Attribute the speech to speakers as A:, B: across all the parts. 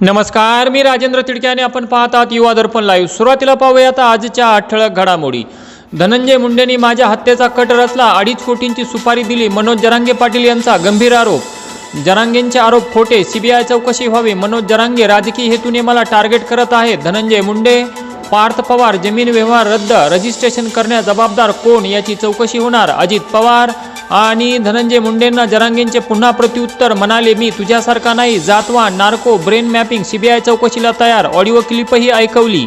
A: नमस्कार मी राजेंद्र तिडके आणि आपण पाहत आहात युवा दर्पण लाईव्ह सुरुवातीला पाहूयात आजच्या आठ ठळक घडामोडी. धनंजय मुंडेंनी माझ्या हत्येचा कट रचला अडीच कोटींची सुपारी दिली मनोज जरांगे पाटील यांचा गंभीर आरोप. जरांगेंचे आरोप खोटे सीबीआय चौकशी व्हावी मनोज जरांगे राजकीय हेतूने मला टार्गेट करत आहे. धनंजय मुंडे पार्थ पवार जमीन व्यवहार रद्द रजिस्ट्रेशन करण्यास जबाबदार कोण याची चौकशी होणार? अजित पवार आणि धनंजय मुंडेंना जरांगेंचे पुन्हा प्रत्युत्तर म्हणाले मी तुझ्यासारखा नाही. जातवा नार्को ब्रेन मॅपिंग सीबीआय चौकशीला तयार. ऑडिओ क्लिपही ऐकवली.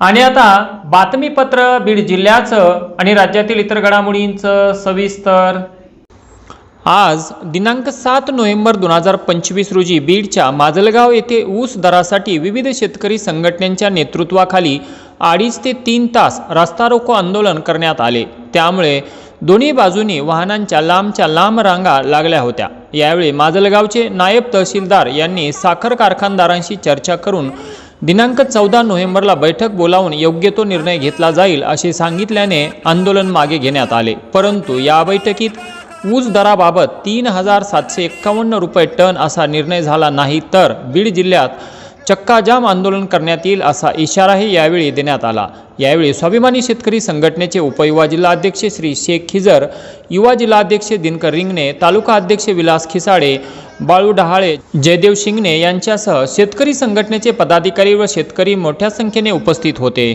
A: आणि आता बातमीपत्र बीड जिल्ह्याचं आणि राज्यातील इतर घडामोडींचं सविस्तर. आज दिनांक सात नोव्हेंबर दोन हजार पंचवीस रोजी बीडच्या माजलगाव येथे ऊस दरासाठी विविध शेतकरी संघटनांच्या नेतृत्वाखाली अडीच ते तीन तास रास्ता रोको आंदोलन करण्यात आले. त्यामुळे दोन्ही बाजूनी वाहनांच्या लांबच्या लांब रांगा लागल्या होत्या. यावेळी माजलगावचे नायब तहसीलदार यांनी साखर कारखानदारांशी चर्चा करून दिनांक चौदा नोव्हेंबरला बैठक बोलावून योग्य तो निर्णय घेतला जाईल असे सांगितल्याने आंदोलन मागे घेण्यात आले. परंतु या बैठकीत ऊस दराबाबत तीन हजार सातशे एक्कावन्न रुपये टन असा निर्णय झाला नाही तर बीड जिल्ह्यात चक्काजाम आंदोलन करण्यात येईल असा इशाराही यावेळी देण्यात आला. यावेळी स्वाभिमानी शेतकरी संघटनेचे उपयुवा जिल्हाध्यक्ष श्री शेख खिजर युवा जिल्हाध्यक्ष दिनकर रिंगणे तालुका अध्यक्ष विलास खिसाडे बाळू डहाळे जयदेव शिंगणे यांच्यासह शेतकरी संघटनेचे पदाधिकारी व शेतकरी मोठ्या संख्येने उपस्थित होते.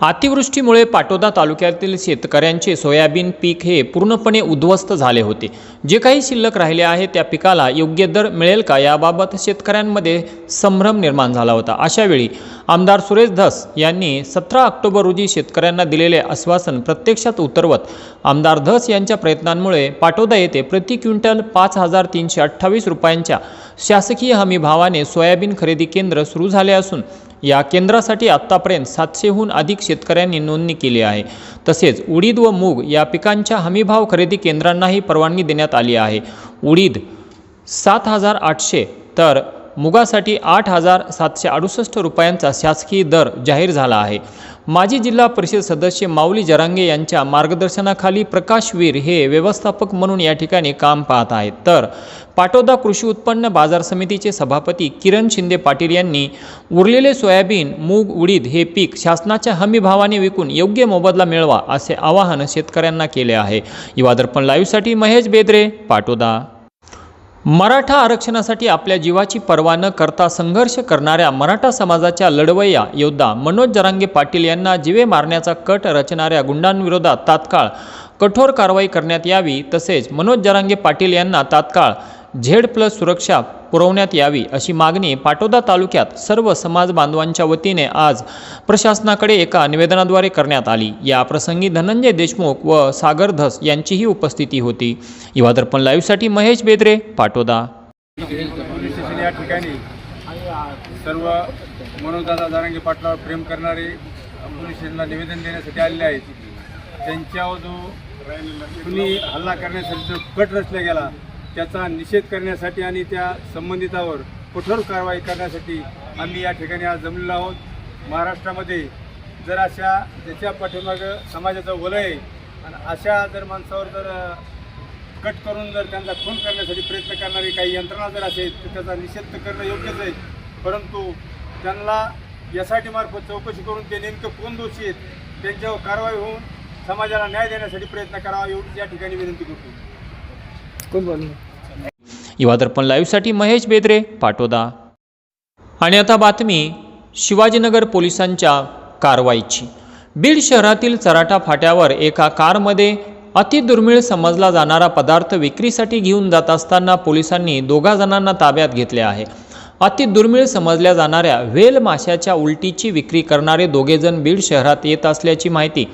A: अतिवृष्टीमुळे पाटोदा तालुक्यातील शेतकऱ्यांचे सोयाबीन पीक हे पूर्णपणे उद्ध्वस्त झाले होते. जे काही शिल्लक राहिले आहे त्या पिकाला योग्य दर मिळेल का याबाबत शेतकऱ्यांमध्ये संभ्रम निर्माण झाला होता. अशावेळी आमदार सुरेश धस यांनी सतरा ऑक्टोबर रोजी शेतकऱ्यांना दिलेले आश्वासन प्रत्यक्षात उतरवत आमदार धस यांच्या प्रयत्नांमुळे पाटोदा येथे प्रति क्विंटल पाच हजार तीनशे अठ्ठावीस रुपयांच्या शासकीय हमी भावाने सोयाबीन खरेदी केंद्र सुरू झाले असून या केंद्रासाठी आत्तापर्यंत सातशेहून अधिक शेतकऱ्यांनी नोंदणी केली आहे. तसेच उडीद व मूग या पिकांच्या हमीभाव खरेदी केंद्रांनाही परवानगी देण्यात आली आहे. उडीद सात हजार आठशे तर मुगासाठी आठ हजार सातशे अडुसष्ट रुपयांचा शासकीय दर जाहीर झाला आहे. माजी जिल्हा परिषद सदस्य माऊली जरांगे यांच्या मार्गदर्शनाखाली प्रकाशवीर हे व्यवस्थापक म्हणून या ठिकाणी काम पाहत आहेत. तर पाटोदा कृषी उत्पन्न बाजार समितीचे सभापती किरण शिंदे पाटील यांनी उरलेले सोयाबीन मूग उडीद हे पीक शासनाच्या हमीभावाने विकून योग्य मोबदला मिळवा असे आवाहन शेतकऱ्यांना केले आहे. युवादर्पण लाईव्हसाठी महेश बेदरे पाटोदा. मराठा आरक्षणासाठी आपल्या जीवाची पर्वा न करता संघर्ष करणाऱ्या मराठा समाजाच्या लढवय्या योद्धा मनोज जरांगे पाटील यांना जीवे मारण्याचा कट रचणाऱ्या गुंडांविरोधात तात्काळ कठोर कारवाई करण्यात यावी तसेच मनोज जरांगे पाटील यांना तात्काळ झेड प्लस सुरक्षा पुरवण्यात यावी अशी मागणी पाटोदा तालुक्यात सर्व समाज बांधवांच्या वतीने आज प्रशासनाकडे एका निवेदनाद्वारे करण्यात आली. या प्रसंगी धनंजय देशमुख व सागर धस यांचीही उपस्थिती होती. युवा दर्पण लाईव्हसाठी महेश बेदरे पाटोदा.
B: या ठिकाणी सर्व मनोजदादा जारांगे पाटलावर प्रेम करणारे पोलीस स्टेशनला निवेदन देण्यासाठी आलेले आहेत. त्यांच्यावर जो कुणी हल्ला करण्यासाठी जो कट रचला गेला त्याचा निषेध करण्यासाठी आणि त्या संबंधितावर कठोर कारवाई करण्यासाठी आम्ही या ठिकाणी आज जमलेलो आहोत. महाराष्ट्रामध्ये जर अशा ज्याच्या पाठीमागं समाजाचं वलय आहे आणि अशा जर माणसावर जर कट करून जर त्यांचा खून करण्यासाठी प्रयत्न करणारी काही यंत्रणा जर असेल तर त्याचा निषेध तर करणं योग्यच आहे. परंतु त्यांना एस आय मार्फत चौकशी करून ते नेमकं कोण दोषी आहेत त्यांच्यावर कारवाई होऊन समाजाला न्याय देण्यासाठी प्रयत्न करावा एवढीच या ठिकाणी विनंती करतो.
A: युवा दर्पण लाईव्हसाठी महेश बेदरे पाटोदा. आणि आता बातमी शिवाजीनगर पोलिसांच्या कारवाईची. बीड शहरातील चराटा फाट्यावर एका कारमध्ये अतिदुर्मिळ समजला जाणारा पदार्थ विक्रीसाठी घेऊन जात असताना पोलिसांनी दोघा जणांना ताब्यात घेतले आहे. अतिदुर्मिळ समजल्या जाणाऱ्या व्हेल माशाच्या उलटीची विक्री करणारे दोघेजण बीड शहरात येत असल्याची माहिती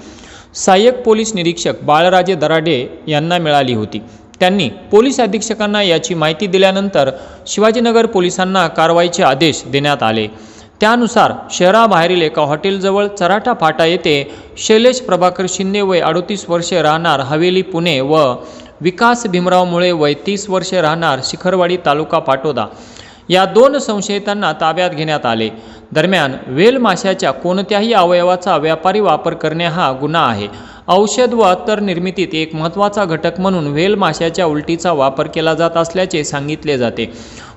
A: सहाय्यक पोलीस निरीक्षक बाळराजे दराडे यांना मिळाली होती. त्यांनी पोलीस अधीक्षकांना याची माहिती दिल्यानंतर शिवाजीनगर पोलिसांना कारवाईचे आदेश देण्यात आले. त्यानुसार शहराबाहेरील एका हॉटेलजवळ चराठा फाटा येथे शैलेश प्रभाकर शिंदे वय अडोतीस वर्षे राहणार हवेली पुणे व विकास भीमराव मुळे वय तीस वर्षे राहणार शिखरवाडी तालुका पाटोदा. या दोन संशयितांना ताब्यात घेण्यात आले. दरम्यान वेल माशाच्या कोणत्याही अवयवाचा व्यापारी वापर करणे हा गुन्हा आहे. औषध व अत्तर निर्मितीत एक महत्त्वाचा घटक म्हणून व्हेल माशाच्या उलटीचा वापर केला जात असल्याचे सांगितले जाते.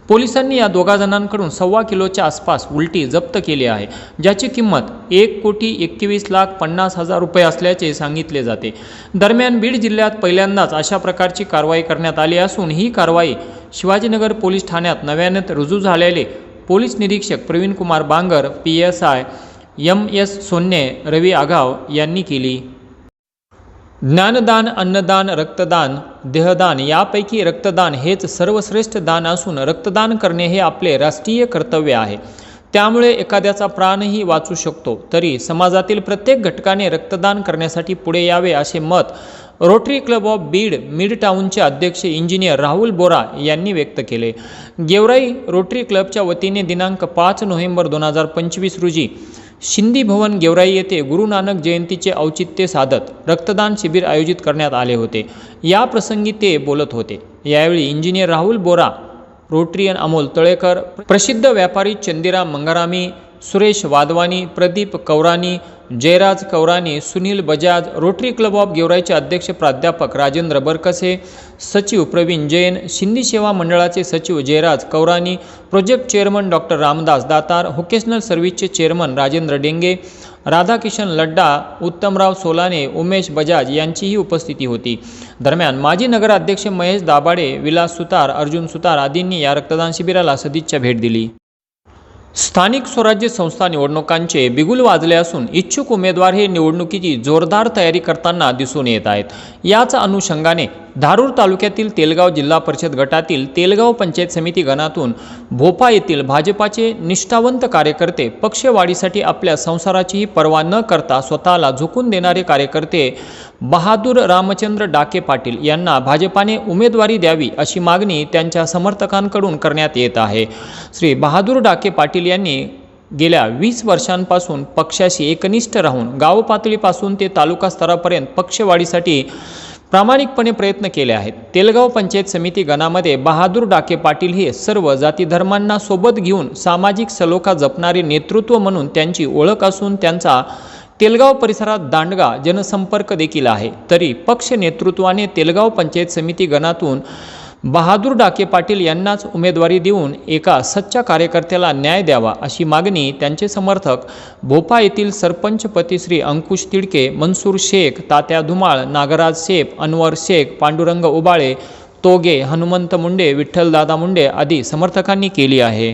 A: पोलिसांनी या दोघा जणांकडून सव्वा किलोच्या आसपास उलटी जप्त केली आहे ज्याची किंमत एक कोटी एकवीस लाख पन्नास हजार रुपये असल्याचे सांगितले जाते. दरम्यान बीड जिल्ह्यात पहिल्यांदाच अशा प्रकारची कारवाई करण्यात आली असून ही कारवाई शिवाजीनगर पोलीस ठाण्यात नव्याने रुजू झालेले पोलीस निरीक्षक Pravinkumar Bangar P S I M S Sonne Ravi Aghav यांनी केली. ज्ञानदान अन्नदान रक्तदान देहदान यापैकी रक्तदान हेच सर्वश्रेष्ठ दान असून रक्तदान करणे हे आपले राष्ट्रीय कर्तव्य आहे. त्यामुळे एखाद्याचा प्राणही वाचू शकतो. तरी समाजातील प्रत्येक घटकाने रक्तदान करण्यासाठी पुढे यावे असे मत Rotary Club of Beed mid टाऊनचे अध्यक्ष इंजिनियर राहुल बोरा यांनी व्यक्त केले. गेवराई रोटरी क्लबच्या वतीने दिनांक पाच नोव्हेंबर दोन हजार पंचवीस रोजी शिंदी भवन गेवराई येथे गुरु नानक जयंतीचे औचित्य साधत रक्तदान शिबिर आयोजित करण्यात आले होते. या प्रसंगी ते बोलत होते. यावेळी इंजिनियर राहुल बोरा रोटरियन अमोल तळेकर प्रसिद्ध व्यापारी Chandiram Mangarami Suresh Wadhwani Pradeep Kaurani Jayraj Kaurani Sunil Bajaj Rotary Club of गेवराईचे अध्यक्ष प्राध्यापक राजेंद्र बरकसे सचिव प्रवीण जैन शिंदी सेवा मंडळाचे सचिव Jayraj Kaurani project chairman doctor Ramdas Datar vocational सर्व्हिसचे chairman Rajendra Denge Radhakishan Ladda Uttamrao Solane Umesh Bajaj यांचीही उपस्थिती होती. दरम्यान माजी नगराध्यक्ष महेश दाभाडे विलास सुतार अर्जुन सुतार आदींनी या रक्तदान शिबिराला सदिच्छा भेट दिली. स्थानिक स्वराज्य संस्था निवडणुकांचे बिगुल वाजले असून इच्छुक उमेदवार हे निवडणुकीची जोरदार तयारी करताना दिसून येत आहेत. याच अनुषंगाने धारूर तालुक्यातील तेलगाव जिल्हा परिषद गटातील तेलगाव पंचायत समिती गणातून भोपा येथील भाजपाचे निष्ठावंत कार्यकर्ते पक्षवाढीसाठी आपल्या संसाराचीही पर्वा न करता स्वतःला झुकून देणारे कार्यकर्ते बहादूर रामचंद्र डाके पाटील यांना भाजपाने उमेदवारी द्यावी अशी मागणी त्यांच्या समर्थकांकडून करण्यात येत आहे. श्री बहादूर डाके पाटील यांनी गेल्या वीस वर्षांपासून पक्षाशी एकनिष्ठ राहून गाव पातळीपासून ते तालुका स्तरापर्यंत पक्षवाढीसाठी प्रामाणिकपणे प्रयत्न केले आहेत. तेलगाव पंचायत समिती गणामध्ये बहादूर डाके पाटील हे सर्व जाती धर्मांना सोबत घेऊन सामाजिक सलोखा जपणारे नेतृत्व म्हणून त्यांची ओळख असून त्यांचा तेलगाव परिसरात दांडगा जनसंपर्क देखील आहे. तरी पक्ष नेतृत्वाने तेलगाव पंचायत समिती गणातून बहादूर डाके पाटील यांनाच उमेदवारी देऊन एका सच्च्या कार्यकर्त्याला न्याय द्यावा अशी मागणी त्यांचे समर्थक भोपा येथील सरपंचपती श्री अंकुश तिडके मनसूर शेख तात्या धुमाळ नागराज शेख अनवर शेख पांडुरंग उबाळे तोगे हनुमंत मुंडे विठ्ठलदादा मुंडे आदी समर्थकांनी केली आहे.